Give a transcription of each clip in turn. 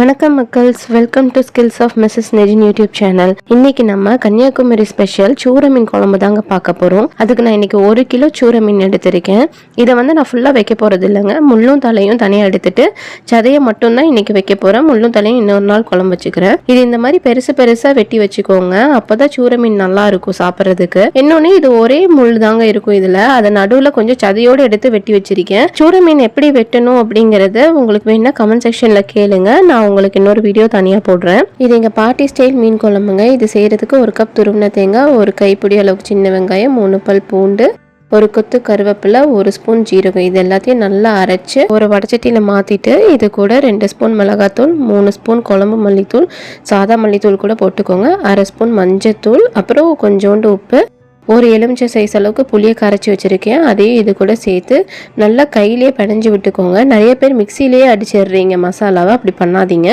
வணக்கம் மக்கள்ஸ் welcome to skills of Mrs Nejin YouTube channel இன்னைக்கு நம்ம கன்னியாகுமரி ஸ்பெஷல் சூர மீன் குழம்பு தாங்க பார்க்க போகிறோம் அதுக்கு நான் இன்னைக்கு ஒரு கிலோ சூரமீன் எடுத்திருக்கேன். இதை வந்து நான் ஃபுல்லாக வைக்க போகிறது இல்லைங்க. முள்ளும் தலையும் தனியாக எடுத்துட்டு சதையை மட்டும்தான் இன்னைக்கு வைக்க போகிறேன் முள்ளும் தலையும் இன்னொரு நாள் குழம்பு வச்சுக்கிறேன். இது இந்த மாதிரி பெருசு பெருசாக வெட்டி வச்சுக்கோங்க. அப்போதான் சூர மீன் நல்லா இருக்கும் சாப்பிட்றதுக்கு. இன்னொன்று இது ஒரே முள் தாங்க இருக்கும் இதில். அதை நடுவில் கொஞ்சம் சதையோடு எடுத்து வெட்டி வச்சிருக்கேன். சூரமீன் எப்படி வெட்டணும் அப்படிங்கிறத உங்களுக்கு வேணா கமெண்ட் செக்ஷனில் கேளுங்க. நான் உங்களுக்கு இன்னொரு வீடியோ தனியாக போடுறேன். இது எங்கள் பாட்டி ஸ்டைல் மீன் குழம்புங்க. இது செய்கிறதுக்கு ஒரு கப் துருவின தேங்காய் ஒரு கைப்பிடி அளவுக்கு சின்ன வெங்காயம் மூணு பல் பூண்டு ஒரு கொத்து கருவேப்பிலை ஒரு ஸ்பூன் ஜீரகம். இது எல்லாத்தையும் நல்லா அரைச்சி ஒரு வடச்சட்டியில் மாற்றிட்டு இது கூட ரெண்டு ஸ்பூன் மிளகாத்தூள் மூணு ஸ்பூன் குழம்பு மல்லித்தூள் சாதா மல்லித்தூள் கூட போட்டுக்கோங்க. அரை ஸ்பூன் மஞ்சத்தூள் அப்புறம் கொஞ்சோண்டு உப்பு ஒரு எலுமிச்சை சைஸ் அளவுக்கு புளியை கரைச்சி வச்சுருக்கேன். அதையும் இது கூட சேர்த்து நல்லா கையிலேயே பிணைஞ்சு விட்டுக்கோங்க. நிறைய பேர் மிக்சிலேயே அடிச்சிடுறீங்க மசாலாவை. அப்படி பண்ணாதீங்க.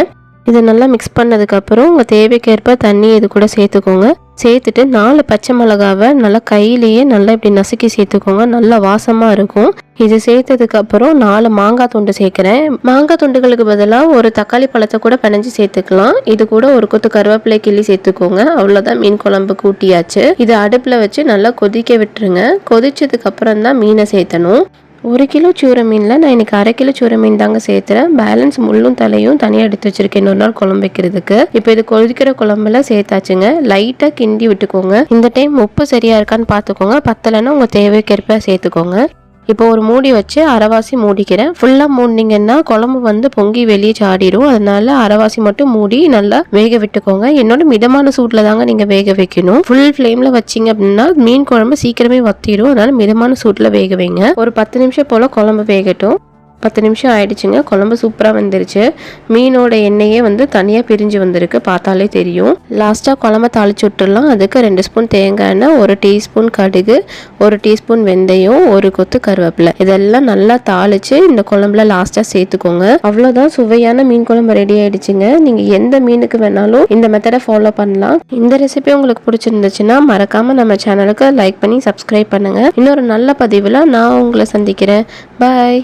இதை நல்லா மிக்ஸ் பண்ணதுக்கப்புறம் உங்கள் தேவைக்கேற்ப தண்ணி இது கூட சேர்த்துக்கோங்க. சேர்த்துட்டு நாலு பச்சை மிளகாவை நல்லா கையிலேயே நல்லா இப்படி நசுக்கி சேர்த்துக்கோங்க. நல்லா வாசமாக இருக்கும். இது சேர்த்ததுக்கு அப்புறம் நாலு மாங்காய் துண்டு சேர்க்குறேன். மாங்காய் துண்டுகளுக்கு பதிலாக ஒரு தக்காளி பழத்தை கூட பிணைஞ்சு சேர்த்துக்கலாம். இது கூட ஒரு கொத்து கருவேப்பிலை கிள்ளி சேர்த்துக்கோங்க. அவ்வளோதான் மீன் குழம்பு கூட்டியாச்சு. இது அடுப்பில் வச்சு நல்லா கொதிக்க விட்டுருங்க. கொதிச்சதுக்கு அப்புறம் தான் மீனை சேர்த்தணும். ஒரு கிலோ சூர மீனில் நான் இன்றைக்கி அரை கிலோ சூர மீன் தாங்க சேர்த்துறேன். பேலன்ஸ் முள்ளும் தலையும் தனியாக எடுத்து வச்சுருக்கேன் இன்னொரு நாள் குழம்பு வைக்கிறதுக்கு. இப்போ இது கொதிக்கிற குழம்புல சேர்த்தாச்சுங்க. லைட்டாக கிண்டி விட்டுக்கோங்க. இந்த டைம் உப்பு சரியாக இருக்கான்னு பார்த்துக்கோங்க. பத்தலைன்னா உங்கள் தேவைக்கேற்ப சேர்த்துக்கோங்க. இப்போ ஒரு மூடி வச்சு அரைவாசி மூடிக்கிறேன். ஃபுல்லாக மூடினீங்கன்னா குழம்பு வந்து பொங்கி வெளியே சாடிடும் அதனால அரைவாசி மட்டும் மூடி நல்லா வேக விட்டுக்கோங்க. என்னோட மிதமான சூட்டில் தாங்க நீங்கள் வேக வைக்கணும். ஃபுல் ஃப்ளேமில் வச்சிங்க அப்படின்னா மீன் குழம்பு சீக்கிரமே வத்திடும் அதனால மிதமான சூட்டில் வேக வைங்க. ஒரு பத்து நிமிஷம் போல் குழம்பு வேகட்டும். பத்து நிமிஷம் ஆயிடுச்சுங்க. குழம்பு சூப்பராக வந்துருச்சு. மீனோட எண்ணெயே வந்து தனியாக பிரிஞ்சு வந்திருக்கு. பார்த்தாலே தெரியும். லாஸ்ட்டாக குழம்ப தாளிச்சு விட்டுடலாம். அதுக்கு ரெண்டு ஸ்பூன் தேங்காய் எண்ணெய் ஒரு டீஸ்பூன் கடுகு ஒரு டீஸ்பூன் வெந்தயம் ஒரு கொத்து கருவேப்பிலை. இதெல்லாம் நல்லா தாளிச்சு இந்த குழம்புல லாஸ்ட்டாக சேர்த்துக்கோங்க. அவ்வளோதான் சுவையான மீன் குழம்பு ரெடி ஆயிடுச்சுங்க. நீங்கள் எந்த மீனுக்கு வேணாலும் இந்த மெத்தடை ஃபாலோ பண்ணலாம். இந்த ரெசிபி உங்களுக்கு பிடிச்சிருந்துச்சுன்னா மறக்காமல் நம்ம சேனலுக்கு லைக் பண்ணி சப்ஸ்கிரைப் பண்ணுங்கள் இன்னொரு நல்ல பதிவில் நான் உங்களை சந்திக்கிறேன். பாய்